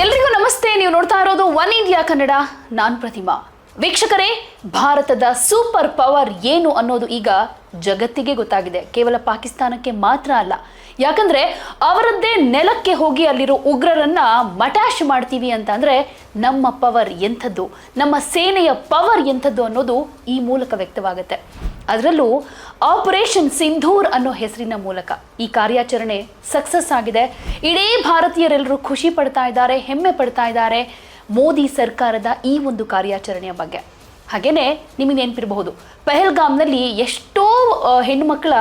ಎಲ್ರಿಗೂ ನಮಸ್ತೆ. ನೀವು ನೋಡ್ತಾ ಇರೋದು ಒನ್ ಇಂಡಿಯಾ ಕನ್ನಡ. ನಾನ್ ಪ್ರತಿಮಾ. ವೀಕ್ಷಕರೇ, ಭಾರತದ ಸೂಪರ್ ಪವರ್ ಏನು ಅನ್ನೋದು ಈಗ ಜಗತ್ತಿಗೆ ಗೊತ್ತಾಗಿದೆ. ಕೇವಲ ಪಾಕಿಸ್ತಾನಕ್ಕೆ ಮಾತ್ರ ಅಲ್ಲ. ಯಾಕಂದ್ರೆ ಅವರದ್ದೇ ನೆಲಕ್ಕೆ ಹೋಗಿ ಅಲ್ಲಿರೋ ಉಗ್ರರನ್ನ ಮಟಾಶ್ ಮಾಡ್ತೀವಿ ಅಂತ ಅಂದ್ರೆ ನಮ್ಮ ಪವರ್ ಎಂಥದ್ದು? ನಮ್ಮ ಸೇನೆಯ ಪವರ್ ಎಂಥದ್ದು ಅನ್ನೋದು ಈ ಮೂಲಕ ವ್ಯಕ್ತವಾಗುತ್ತೆ. ಅದರಲ್ಲೂ ಆಪರೇಷನ್ ಸಿಂಧೂರ್ ಅನ್ನೋ ಹೆಸರಿನ ಮೂಲಕ ಈ ಕಾರ್ಯಾಚರಣೆ ಸಕ್ಸಸ್ ಆಗಿದೆ. ಇಡೀ ಭಾರತೀಯರೆಲ್ಲರೂ ಖುಷಿ ಪಡ್ತಾ ಇದ್ದಾರೆ, ಹೆಮ್ಮೆ ಪಡ್ತಾ ಇದ್ದಾರೆ ಮೋದಿ ಸರ್ಕಾರದ ಈ ಒಂದು ಕಾರ್ಯಾಚರಣೆಯ ಬಗ್ಗೆ. ಹಾಗೇನೆ ನಿಮಗೆ ನೆನಪಿರಬಹುದು, ಪೆಹಲ್ಗಾಮ್ನಲ್ಲಿ ಎಷ್ಟೋ ಹೆಣ್ಣುಮಕ್ಕಳ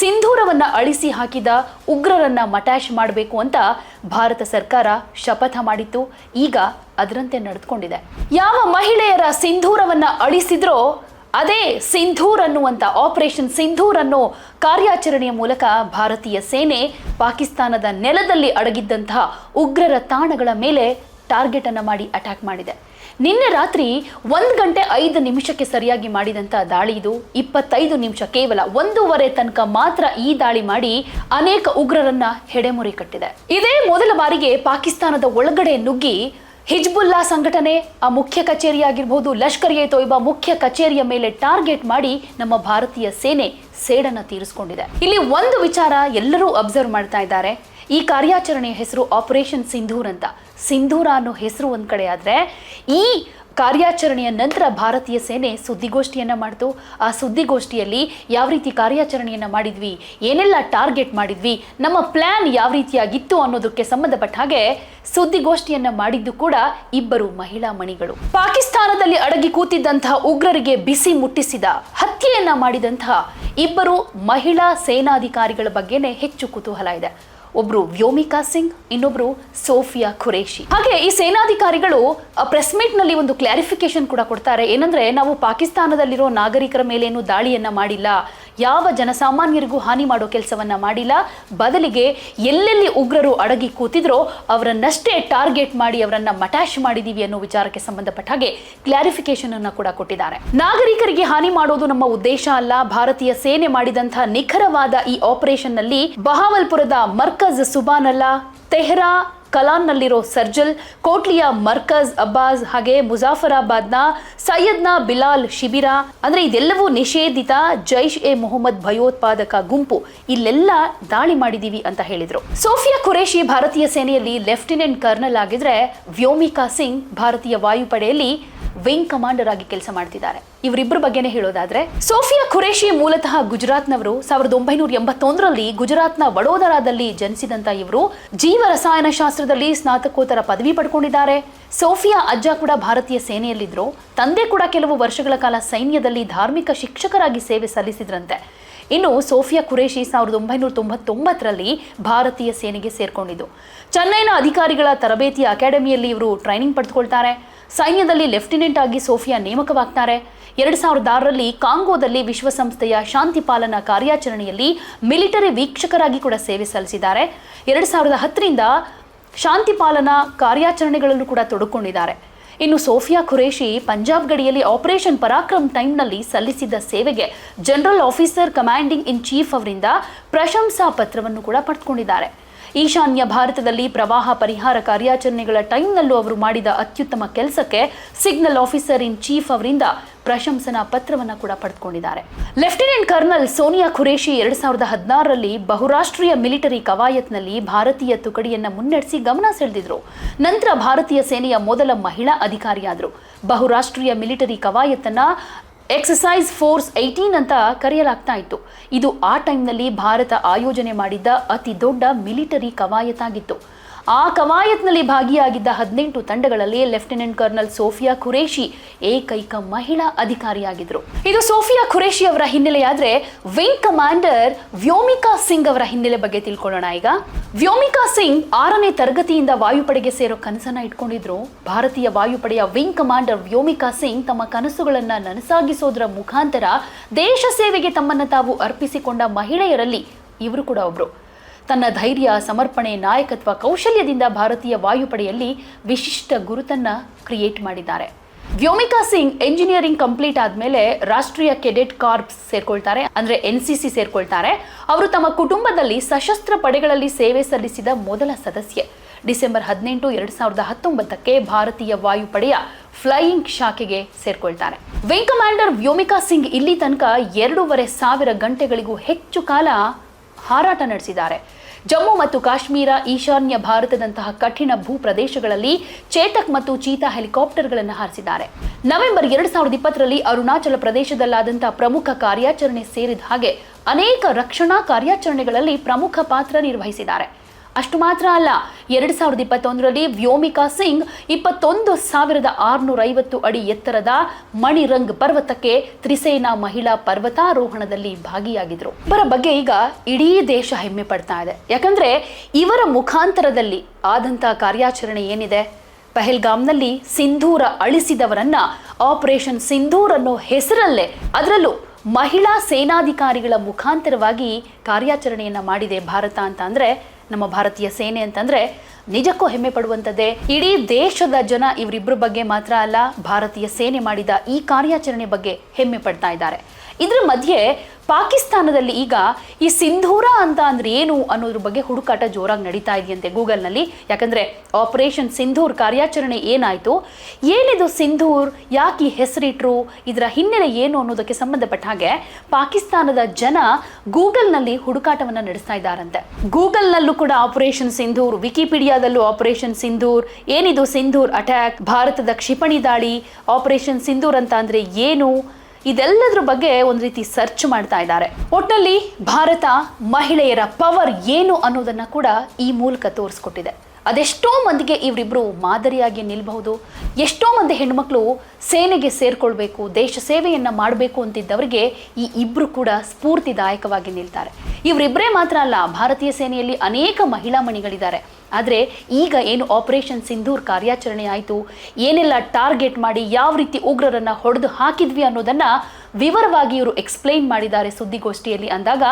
ಸಿಂಧೂರವನ್ನ ಅಳಿಸಿ ಹಾಕಿದ ಉಗ್ರರನ್ನ ಮಟ್ಯಾಶ್ ಮಾಡಬೇಕು ಅಂತ ಭಾರತ ಸರ್ಕಾರ ಶಪಥ ಮಾಡಿತ್ತು. ಈಗ ಅದರಂತೆ ನಡೆದುಕೊಂಡಿದೆ. ಯಾವ ಮಹಿಳೆಯರ ಸಿಂಧೂರವನ್ನ ಅಳಿಸಿದ್ರೋ ಅದೇ ಸಿಂಧೂರ್ ಅನ್ನುವಂಥ ಆಪರೇಷನ್ ಸಿಂಧೂರ್ ಅನ್ನೋ ಕಾರ್ಯಾಚರಣೆಯ ಮೂಲಕ ಭಾರತೀಯ ಸೇನೆ ಪಾಕಿಸ್ತಾನದ ನೆಲದಲ್ಲಿ ಅಡಗಿದ್ದಂತಹ ಉಗ್ರರ ತಾಣಗಳ ಮೇಲೆ ಟಾರ್ಗೆಟ್ ಅನ್ನು ಮಾಡಿ ಅಟ್ಯಾಕ್ ಮಾಡಿದೆ. ನಿನ್ನೆ ರಾತ್ರಿ ಒಂದು ಗಂಟೆ ಐದು ನಿಮಿಷಕ್ಕೆ ಸರಿಯಾಗಿ ಮಾಡಿದಂಥ ದಾಳಿ ಇದು. ಇಪ್ಪತ್ತೈದು ನಿಮಿಷ ಕೇವಲ ಒಂದೂವರೆ ತನಕ ಮಾತ್ರ ಈ ದಾಳಿ ಮಾಡಿ ಅನೇಕ ಉಗ್ರರನ್ನ ಹೆಡೆಮುರಿ ಕಟ್ಟಿದೆ. ಇದೇ ಮೊದಲ ಬಾರಿಗೆ ಪಾಕಿಸ್ತಾನದ ಒಳಗಡೆ ನುಗ್ಗಿ ಹಿಜ್ಬುಲ್ಲಾ ಸಂಘಟನೆ ಆ ಮುಖ್ಯ ಕಚೇರಿಯಾಗಿರ್ಬೋದು, ಲಷ್ಕರ್ ಎ ತೊಯ್ಬಾ ಮುಖ್ಯ ಕಚೇರಿಯ ಮೇಲೆ ಟಾರ್ಗೆಟ್ ಮಾಡಿ ನಮ್ಮ ಭಾರತೀಯ ಸೇನೆ ಸೇಡನ್ನು ತೀರಿಸಿಕೊಂಡಿದೆ. ಇಲ್ಲಿ ಒಂದು ವಿಚಾರ ಎಲ್ಲರೂ ಅಬ್ಸರ್ವ್ ಮಾಡ್ತಾ ಇದ್ದಾರೆ. ಈ ಕಾರ್ಯಾಚರಣೆಯ ಹೆಸರು ಆಪರೇಷನ್ ಸಿಂಧೂರ್ ಅಂತ. ಸಿಂಧೂರ ಅನ್ನೋ ಹೆಸರು ಒಂದ್ ಕಡೆ ಆದ್ರೆ ಈ ಕಾರ್ಯಾಚರಣೆಯ ನಂತರ ಭಾರತೀಯ ಸೇನೆ ಸುದ್ದಿಗೋಷ್ಠಿಯನ್ನು ಮಾಡಿತು. ಆ ಸುದ್ದಿಗೋಷ್ಠಿಯಲ್ಲಿ ಯಾವ ರೀತಿ ಕಾರ್ಯಾಚರಣೆಯನ್ನು ಮಾಡಿದ್ವಿ, ಏನೆಲ್ಲ ಟಾರ್ಗೆಟ್ ಮಾಡಿದ್ವಿ, ನಮ್ಮ ಪ್ಲ್ಯಾನ್ ಯಾವ ರೀತಿಯಾಗಿತ್ತು ಅನ್ನೋದಕ್ಕೆ ಸಂಬಂಧಪಟ್ಟ ಹಾಗೆ ಸುದ್ದಿಗೋಷ್ಠಿಯನ್ನು ಮಾಡಿದ್ದು ಕೂಡ ಇಬ್ಬರು ಮಹಿಳಾ ಮಣಿಗಳು. ಪಾಕಿಸ್ತಾನದಲ್ಲಿ ಅಡಗಿ ಕೂತಿದ್ದಂತಹ ಉಗ್ರರಿಗೆ ಬಿಸಿ ಮುಟ್ಟಿಸಿದ, ಹತ್ಯೆಯನ್ನ ಮಾಡಿದಂತಹ ಇಬ್ಬರು ಮಹಿಳಾ ಸೇನಾಧಿಕಾರಿಗಳ ಬಗ್ಗೆನೇ ಹೆಚ್ಚು ಕುತೂಹಲ ಇದೆ. ಒಬ್ರು ವ್ಯೋಮಿಕಾ ಸಿಂಗ್, ಇನ್ನೊಬ್ರು ಸೋಫಿಯಾ ಖುರೇಶಿ ಹಾಗೆ ಈ ಸೇನಾಧಿಕಾರಿಗಳು ಪ್ರೆಸ್ ಮೀಟ್ನಲ್ಲಿ ಒಂದು ಕ್ಲಾರಿಫಿಕೇಶನ್ ಕೂಡ ಕೊಡ್ತಾರೆ. ಏನಂದ್ರೆ, ನಾವು ಪಾಕಿಸ್ತಾನದಲ್ಲಿರೋ ನಾಗರಿಕರ ಮೇಲೇನು ದಾಳಿಯನ್ನ ಮಾಡಿಲ್ಲ. ಯಾವ ಜನಸಾಮಾನ್ಯರಿಗೂ ಹಾನಿ ಮಾಡೋ ಕೆಲಸವನ್ನ ಮಾಡಿಲ್ಲ. ಬದಲಿಗೆ ಎಲ್ಲೆಲ್ಲಿ ಉಗ್ರರು ಅಡಗಿ ಕೂತಿದ್ರೋ ಅವರನ್ನಷ್ಟೇ ಟಾರ್ಗೆಟ್ ಮಾಡಿ ಅವರನ್ನ ಮಟಾಶ್ ಮಾಡಿದೀವಿ ಅನ್ನೋ ವಿಚಾರಕ್ಕೆ ಸಂಬಂಧಪಟ್ಟ ಹಾಗೆ ಕ್ಲಾರಿಫಿಕೇಶನ್ ಅನ್ನ ಕೂಡ ಕೊಟ್ಟಿದ್ದಾರೆ. ನಾಗರಿಕರಿಗೆ ಹಾನಿ ಮಾಡೋದು ನಮ್ಮ ಉದ್ದೇಶ ಅಲ್ಲ. ಭಾರತೀಯ ಸೇನೆ ಮಾಡಿದಂತಹ ನಿಖರವಾದ ಈ ಆಪರೇಷನ್ನಲ್ಲಿ ಬಹಾವಲ್ಪುರದ ಮರ್ಕಜ್ ಸುಬಾನಲ್ಲಾ ತೆಹ್ರಾ ಕಲಾನ್ನಲ್ಲಿರೋ ಸರ್ಜಲ್, ಕೋಟ್ಲಿಯ ಮರ್ಕಜ್ ಅಬ್ಬಾಸ್ ಹಾಗೆ ಮುಜಾಫರಾಬಾದ್ನ ಸೈಯದ್ನ ಬಿಲಾಲ್ ಶಿಬಿರ, ಅಂದ್ರೆ ಇದೆಲ್ಲವೂ ನಿಷೇಧಿತ ಜೈಷ್ ಎ ಮೊಹಮ್ಮದ್ ಭಯೋತ್ಪಾದಕ ಗುಂಪು. ಇಲ್ಲೆಲ್ಲ ದಾಳಿ ಮಾಡಿದೀವಿ ಅಂತ ಹೇಳಿದ್ರು. ಸೋಫಿಯಾ ಖುರೇಶಿ ಭಾರತೀಯ ಸೇನೆಯಲ್ಲಿ ಲೆಫ್ಟಿನೆಂಟ್ ಕರ್ನಲ್ ಆಗಿದ್ರೆ ವ್ಯೋಮಿಕಾ ಸಿಂಗ್ ಭಾರತೀಯ ವಾಯುಪಡೆಯಲ್ಲಿ ವಿಂಗ್ ಕಮಾಂಡರ್ ಆಗಿ ಕೆಲಸ ಮಾಡ್ತಿದ್ದಾರೆ. ಇವರಿಬ್ಬರ ಬಗ್ಗೆನೇ ಹೇಳೋದಾದ್ರೆ, ಸೋಫಿಯಾ ಖುರೇಶಿ ಮೂಲತಃ ಗುಜರಾತ್ನವರು ಸಾವಿರದ ಒಂಬೈನೂರ ಎಂಬತ್ತೊಂದರಲ್ಲಿ ಗುಜರಾತ್ನ ವಡೋದರಾದಲ್ಲಿ ಜನಿಸಿದಂತ ಇವರು ಜೀವ ರಸಾಯನ ಶಾಸ್ತ್ರದಲ್ಲಿ ಸ್ನಾತಕೋತ್ತರ ಪದವಿ ಪಡ್ಕೊಂಡಿದ್ದಾರೆ. ಸೋಫಿಯಾ ಅಜ್ಜ ಕೂಡ ಭಾರತೀಯ ಸೇನೆಯಲ್ಲಿದ್ದರು ತಂದೆ ಕೂಡ ಕೆಲವು ವರ್ಷಗಳ ಕಾಲ ಸೈನ್ಯದಲ್ಲಿ ಧಾರ್ಮಿಕ ಶಿಕ್ಷಕರಾಗಿ ಸೇವೆ ಸಲ್ಲಿಸಿದ್ರಂತೆ. ಇನ್ನು ಸೋಫಿಯಾ ಖುರೇಶಿ ಸಾವಿರದ ಒಂಬೈನೂರ ತೊಂಬತ್ತೊಂಬತ್ತರಲ್ಲಿ ಭಾರತೀಯ ಸೇನೆಗೆ ಸೇರ್ಕೊಂಡಿದ್ದು. ಚೆನ್ನೈನ ಅಧಿಕಾರಿಗಳ ತರಬೇತಿ ಅಕಾಡೆಮಿಯಲ್ಲಿ ಇವರು ಟ್ರೈನಿಂಗ್ ಪಡೆದುಕೊಳ್ತಾರೆ. ಸೈನ್ಯದಲ್ಲಿ ಲೆಫ್ಟಿನೆಂಟ್ ಆಗಿ ಸೋಫಿಯಾ ನೇಮಕವಾಗ್ತಾರೆ. ಎರಡು ಸಾವಿರದ ಆರರಲ್ಲಿ ಕಾಂಗೋದಲ್ಲಿ ವಿಶ್ವಸಂಸ್ಥೆಯ ಶಾಂತಿ ಪಾಲನಾ ಕಾರ್ಯಾಚರಣೆಯಲ್ಲಿ ಮಿಲಿಟರಿ ವೀಕ್ಷಕರಾಗಿ ಕೂಡ ಸೇವೆ ಸಲ್ಲಿಸಿದ್ದಾರೆ. ಎರಡು ಸಾವಿರದ ಹತ್ತರಿಂದ ಶಾಂತಿ ಪಾಲನಾ ಕಾರ್ಯಾಚರಣೆಗಳಲ್ಲೂ ಕೂಡ ತೊಡಕೊಂಡಿದ್ದಾರೆ. ಇನ್ನು ಸೋಫಿಯಾ ಖುರೇಶಿ ಪಂಜಾಬ್ ಗಡಿಯಲ್ಲಿ ಆಪರೇಷನ್ ಪರಾಕ್ರಮ್ ಟೈಮ್ನಲ್ಲಿ ಸಲ್ಲಿಸಿದ್ದ ಸೇವೆಗೆ general officer commanding in chief ಅವರಿಂದ ಪ್ರಶಂಸಾ ಪತ್ರವನ್ನು ಕೂಡ ಪಡೆದುಕೊಂಡಿದ್ದಾರೆ. ಈಶಾನ್ಯ ಭಾರತದಲ್ಲಿ ಪ್ರವಾಹ ಪರಿಹಾರ ಕಾರ್ಯಾಚರಣೆಗಳ ಟೈಮ್ನಲ್ಲೂ ಅವರು ಮಾಡಿದ ಅತ್ಯುತ್ತಮ ಕೆಲಸಕ್ಕೆ ಸಿಗ್ನಲ್ ಆಫೀಸರ್ ಇನ್ ಚೀಫ್ ಅವರಿಂದ ಪ್ರಶಂಸನಾ ಪತ್ರವನ್ನ ಕೂಡ ಪಡೆದುಕೊಂಡಿದ್ದಾರೆ. ಲೆಫ್ಟಿನೆಂಟ್ ಕರ್ನಲ್ ಸೋನಿಯಾ ಖುರೇಶಿ ಎರಡ್ ಸಾವಿರದ ಹದಿನಾರರಲ್ಲಿ ಬಹುರಾಷ್ಟ್ರೀಯ ಮಿಲಿಟರಿ ಕವಾಯತ್ನಲ್ಲಿ ಭಾರತೀಯ ತುಕಡಿಯನ್ನ ಮುನ್ನಡೆಸಿ ಗಮನ ಸೆಳೆದಿದ್ರು. ನಂತರ ಭಾರತೀಯ ಸೇನೆಯ ಮೊದಲ ಮಹಿಳಾ ಅಧಿಕಾರಿಯಾದರು. ಬಹುರಾಷ್ಟ್ರೀಯ ಮಿಲಿಟರಿ ಕವಾಯತ್ತನ್ನ ಎಕ್ಸಸೈಸ್ ಫೋರ್ಸ್ ಏಯ್ಟೀನ್ ಅಂತ ಕರೆಯಲಾಗ್ತಾ ಇತ್ತು. ಇದು ಆ ಟೈಮ್ನಲ್ಲಿ ಭಾರತ ಆಯೋಜನೆ ಮಾಡಿದ್ದ ಅತಿ ದೊಡ್ಡ ಮಿಲಿಟರಿ ಕವಾಯತಾಗಿತ್ತು. ಆ ಕವಾಯತ್ನಲ್ಲಿ ಭಾಗಿಯಾಗಿದ್ದ ಹದಿನೆಂಟು ತಂಡಗಳಲ್ಲಿ ಲೆಫ್ಟಿನೆಂಟ್ ಕರ್ನಲ್ ಸೋಫಿಯಾ ಖುರೇಶಿ ಏಕೈಕ ಮಹಿಳಾ ಅಧಿಕಾರಿಯಾಗಿದ್ರು ಇದು ಸೋಫಿಯಾ ಖುರೇಶಿ ಅವರ ಹಿನ್ನೆಲೆಯಾದ್ರೆ ವಿಂಗ್ ಕಮಾಂಡರ್ ವ್ಯೋಮಿಕಾ ಸಿಂಗ್ ಅವರ ಹಿನ್ನೆಲೆ ಬಗ್ಗೆ ತಿಳ್ಕೊಳ್ಳೋಣ ಈಗ. ವ್ಯೋಮಿಕಾ ಸಿಂಗ್ ಆರನೇ ತರಗತಿಯಿಂದ ವಾಯುಪಡೆಗೆ ಸೇರೋ ಕನಸನ್ನ ಇಟ್ಕೊಂಡಿದ್ರು. ಭಾರತೀಯ ವಾಯುಪಡೆಯ ವಿಂಗ್ ಕಮಾಂಡರ್ ವ್ಯೋಮಿಕಾ ಸಿಂಗ್ ತಮ್ಮ ಕನಸುಗಳನ್ನ ನನಸಾಗಿಸೋದ್ರ ಮುಖಾಂತರ ದೇಶ ಸೇವೆಗೆ ತಮ್ಮನ್ನ ತಾವು ಅರ್ಪಿಸಿಕೊಂಡ ಮಹಿಳೆಯರಲ್ಲಿ ಇವರು ಕೂಡ ಒಬ್ರು. ತನ್ನ ಧೈರ್ಯ, ಸಮರ್ಪಣೆ, ನಾಯಕತ್ವ, ಕೌಶಲ್ಯದಿಂದ ಭಾರತೀಯ ವಾಯುಪಡೆಯಲ್ಲಿ ವಿಶಿಷ್ಟ ಗುರುತನ್ನು ಕ್ರಿಯೇಟ್ ಮಾಡಿದ್ದಾರೆ. ವ್ಯೋಮಿಕಾ ಸಿಂಗ್ ಎಂಜಿನಿಯರಿಂಗ್ ಕಂಪ್ಲೀಟ್ ಆದಮೇಲೆ ರಾಷ್ಟ್ರೀಯ ಕೆಡೆಟ್ ಕಾರ್ಪ್ಸ್ ಸೇರ್ಕೊಳ್ತಾರೆ, ಅಂದರೆ ಎನ್ ಸಿ ಸಿ ಸೇರ್ಕೊಳ್ತಾರೆ. ಅವರು ತಮ್ಮ ಕುಟುಂಬದಲ್ಲಿ ಸಶಸ್ತ್ರ ಪಡೆಗಳಲ್ಲಿ ಸೇವೆ ಸಲ್ಲಿಸಿದ ಮೊದಲ ಸದಸ್ಯೆ. ಡಿಸೆಂಬರ್ ಹದಿನೆಂಟು, ಎರಡು ಸಾವಿರದ ಹತ್ತೊಂಬತ್ತಕ್ಕೆ ಭಾರತೀಯ ವಾಯುಪಡೆಯ ಫ್ಲೈಯಿಂಗ್ ಶಾಖೆಗೆ ಸೇರ್ಕೊಳ್ತಾರೆ. ವಿಂಗ್ ಕಮಾಂಡರ್ ವ್ಯೋಮಿಕಾ ಸಿಂಗ್ ಇಲ್ಲಿ ತನಕ ಎರಡೂವರೆ ಸಾವಿರ ಗಂಟೆಗಳಿಗೂ ಹೆಚ್ಚು ಕಾಲ ಹಾರಾಟ ನಡೆಸಿದ್ದಾರೆ. ಜಮ್ಮು ಮತ್ತು ಕಾಶ್ಮೀರ, ಈಶಾನ್ಯ ಭಾರತದಂತಹ ಕಠಿಣ ಭೂ ಪ್ರದೇಶಗಳಲ್ಲಿ ಚೇತಕ್ ಮತ್ತು ಚೀತಾ ಹೆಲಿಕಾಪ್ಟರ್ಗಳನ್ನು ಹಾರಿಸಿದ್ದಾರೆ. ನವೆಂಬರ್ ಎರಡು ಸಾವಿರದ ಇಪ್ಪತ್ತರಲ್ಲಿ ಅರುಣಾಚಲ ಪ್ರದೇಶದಲ್ಲಾದಂತಹ ಪ್ರಮುಖ ಕಾರ್ಯಾಚರಣೆ ಸೇರಿದ ಹಾಗೆ ಅನೇಕ ರಕ್ಷಣಾ ಕಾರ್ಯಾಚರಣೆಗಳಲ್ಲಿ ಪ್ರಮುಖ ಪಾತ್ರ ನಿರ್ವಹಿಸಿದ್ದಾರೆ. ಅಷ್ಟು ಮಾತ್ರ ಅಲ್ಲ, ಎರಡು ಸಾವಿರದ ಇಪ್ಪತ್ತೊಂದರಲ್ಲಿ ವ್ಯೋಮಿಕಾ ಸಿಂಗ್ ಇಪ್ಪತ್ತೊಂದು ಸಾವಿರದ ಆರುನೂರ ಐವತ್ತು ಅಡಿ ಎತ್ತರದ ಮಣಿರಂಗ್ ಪರ್ವತಕ್ಕೆ ತ್ರಿಸೇನಾ ಮಹಿಳಾ ಪರ್ವತಾರೋಹಣದಲ್ಲಿ ಭಾಗಿಯಾಗಿದ್ರು. ಇವರ ಬಗ್ಗೆ ಈಗ ಇಡೀ ದೇಶ ಹೆಮ್ಮೆ ಪಡ್ತಾ ಇದೆ. ಯಾಕಂದ್ರೆ ಇವರ ಮುಖಾಂತರದಲ್ಲಿ ಆದಂತಹ ಕಾರ್ಯಾಚರಣೆ ಏನಿದೆ? ಪಹಲ್ಗಾಮ್ನಲ್ಲಿ ಸಿಂಧೂರ ಅಳಿಸಿದವರನ್ನ ಆಪರೇಷನ್ ಸಿಂಧೂರ್ ಅನ್ನೋ ಹೆಸರಲ್ಲೇ ಅದರಲ್ಲೂ ಮಹಿಳಾ ಸೇನಾಧಿಕಾರಿಗಳ ಮುಖಾಂತರವಾಗಿ ಕಾರ್ಯಾಚರಣೆಯನ್ನು ಮಾಡಿದೆ ಭಾರತ ಅಂತ ಅಂದ್ರೆ ನಮ್ಮ ಭಾರತೀಯ ಸೇನೆ ಅಂತಂದ್ರೆ ನಿಜಕ್ಕೂ ಹೆಮ್ಮೆ ಪಡುವಂಥದ್ದೇ. ಇಡೀ ದೇಶದ ಜನ ಇವರಿಬ್ಬರ ಬಗ್ಗೆ ಮಾತ್ರ ಅಲ್ಲ, ಭಾರತೀಯ ಸೇನೆ ಮಾಡಿದ ಈ ಕಾರ್ಯಾಚರಣೆ ಬಗ್ಗೆ ಹೆಮ್ಮೆ ಪಡ್ತಾ ಇದ್ದಾರೆ. ಇದ್ರ ಮಧ್ಯೆ ಪಾಕಿಸ್ತಾನದಲ್ಲಿ ಈಗ ಈ ಸಿಂಧೂರ ಅಂತ ಅಂದ್ರೆ ಏನು ಅನ್ನೋದ್ರ ಬಗ್ಗೆ ಹುಡುಕಾಟ ಜೋರಾಗಿ ನಡೀತಾ ಇದೆಯಂತೆ ಗೂಗಲ್ನಲ್ಲಿ. ಯಾಕಂದ್ರೆ ಆಪರೇಷನ್ ಸಿಂಧೂರ್ ಕಾರ್ಯಾಚರಣೆ ಏನಾಯ್ತು? ಏನಿದು ಸಿಂಧೂರ್? ಯಾಕೆ ಈ ಹೆಸರಿಟ್ರು? ಇದರ ಹಿನ್ನೆಲೆ ಏನು ಅನ್ನೋದಕ್ಕೆ ಸಂಬಂಧಪಟ್ಟ ಹಾಗೆ ಪಾಕಿಸ್ತಾನದ ಜನ ಗೂಗಲ್ನಲ್ಲಿ ಹುಡುಕಾಟವನ್ನ ನಡೆಸ್ತಾ ಇದ್ದಾರಂತೆ. ಗೂಗಲ್ನಲ್ಲೂ ಕೂಡ ಆಪರೇಷನ್ ಸಿಂಧೂರ್ ವಿಕಿಪೀಡಿಯಾದಲ್ಲೂ ಆಪರೇಷನ್ ಸಿಂಧೂರ್ ಏನಿದು ಸಿಂಧೂರ್ ಅಟ್ಯಾಕ್ ಭಾರತದ ಕ್ಷಿಪಣಿ ದಾಳಿ ಆಪರೇಷನ್ ಸಿಂಧೂರ್ ಅಂತ ಅಂದ್ರೆ ಏನು? ಇದೆಲ್ಲದ್ರ ಬಗ್ಗೆ ಒಂದು ರೀತಿ ಸರ್ಚ್ ಮಾಡ್ತಾ ಇದ್ದಾರೆ. ಒಟ್ಟಲ್ಲಿ ಭಾರತ ಮಹಿಳೆಯರ ಪವರ್ ಏನು ಅನ್ನೋದನ್ನ ಕೂಡ ಈ ಮೂಲಕ ತೋರಿಸ್ಕೊಟ್ಟಿದೆ. ಅದೆಷ್ಟೋ ಮಂದಿಗೆ ಇವರಿಬ್ಬರು ಮಾದರಿಯಾಗಿ ನಿಲ್ಬಹುದು, ಎಷ್ಟೋ ಮಂದಿ ಹೆಣ್ಮಕ್ಳು ಸೇನೆಗೆ ಸೇರ್ಕೊಳ್ಬೇಕು, ದೇಶ ಸೇವೆಯನ್ನು ಮಾಡಬೇಕು ಅಂತಿದ್ದವರಿಗೆ ಈ ಇಬ್ಬರು ಕೂಡ ಸ್ಫೂರ್ತಿದಾಯಕವಾಗಿ ನಿಲ್ತಾರೆ. ಇವರಿಬ್ಬರೇ ಮಾತ್ರ ಅಲ್ಲ, ಭಾರತೀಯ ಸೇನೆಯಲ್ಲಿ ಅನೇಕ ಮಹಿಳಾ ಮಣಿಗಳಿದ್ದಾರೆ. ಆದರೆ ಈಗ ಏನು ಆಪರೇಷನ್ ಸಿಂಧೂರ್ ಕಾರ್ಯಾಚರಣೆ ಆಯಿತು, ಏನೆಲ್ಲ ಟಾರ್ಗೆಟ್ ಮಾಡಿ ಯಾವ ರೀತಿ ಉಗ್ರರನ್ನು ಹೊಡೆದು ಹಾಕಿದ್ವಿ ಅನ್ನೋದನ್ನ ವಿವರವಾಗಿ ಇವರು ಎಕ್ಸ್ಪ್ಲೈನ್ ಮಾಡಿದ್ದಾರೆ ಸುದ್ದಿಗೋಷ್ಠಿಯಲ್ಲಿ ಅಂದಾಗ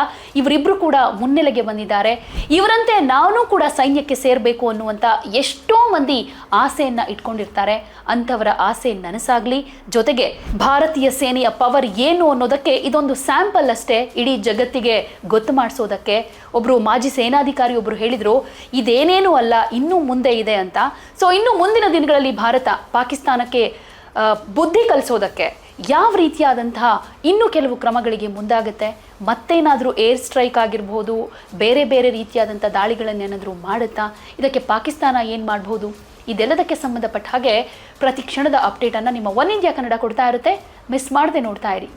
ಇವರಿಬ್ಬರು ಕೂಡ ಮುನ್ನೆಲೆಗೆ ಬಂದಿದ್ದಾರೆ. ಇವರಂತೆ ನಾನು ಕೂಡ ಸೈನ್ಯಕ್ಕೆ ಸೇರಬೇಕು ಅನ್ನುವಂಥ ಎಷ್ಟೋ ಮಂದಿ ಆಸೆಯನ್ನು ಇಟ್ಕೊಂಡಿರ್ತಾರೆ. ಅಂಥವರ ಆಸೆ ನನಸಾಗಲಿ. ಜೊತೆಗೆ ಭಾರತೀಯ ಸೇನೆಯ ಪವರ್ ಏನು ಅನ್ನೋದಕ್ಕೆ ಇದೊಂದು ಸ್ಯಾಂಪಲ್ ಅಷ್ಟೇ ಇಡೀ ಜಗತ್ತಿಗೆ ಗೊತ್ತು ಮಾಡಿಸೋದಕ್ಕೆ. ಒಬ್ಬರು ಮಾಜಿ ಸೇನಾಧಿಕಾರಿ ಒಬ್ಬರು ಹೇಳಿದರು, ಇದೇನೇನೂ ಅಲ್ಲ, ಇನ್ನೂ ಮುಂದೆ ಇದೆ ಅಂತ. ಸೊ ಇನ್ನು ಮುಂದಿನ ದಿನಗಳಲ್ಲಿ ಭಾರತ ಪಾಕಿಸ್ತಾನಕ್ಕೆ ಬುದ್ಧಿ ಕಲಿಸೋದಕ್ಕೆ ಯಾವ ರೀತಿಯಾದಂತಹ ಇನ್ನೂ ಕೆಲವು ಕ್ರಮಗಳಿಗೆ ಮುಂದಾಗುತ್ತೆ? ಮತ್ತೇನಾದರೂ ಏರ್ ಸ್ಟ್ರೈಕ್ ಆಗಿರ್ಬೋದು, ಬೇರೆ ಬೇರೆ ರೀತಿಯಾದಂಥ ದಾಳಿಗಳನ್ನೇನಾದರೂ ಮಾಡುತ್ತಾ? ಇದಕ್ಕೆ ಪಾಕಿಸ್ತಾನ ಏನು ಮಾಡ್ಬೋದು? ಇದೆಲ್ಲದಕ್ಕೆ ಸಂಬಂಧಪಟ್ಟ ಹಾಗೆ ಪ್ರತಿ ಕ್ಷಣದ ಅಪ್ಡೇಟನ್ನು ನಿಮ್ಮ ಒನ್ ಇಂಡಿಯಾ ಕನ್ನಡ ಕೊಡ್ತಾ ಇರುತ್ತೆ. ಮಿಸ್ ಮಾಡದೆ ನೋಡ್ತಾ ಇರಿ.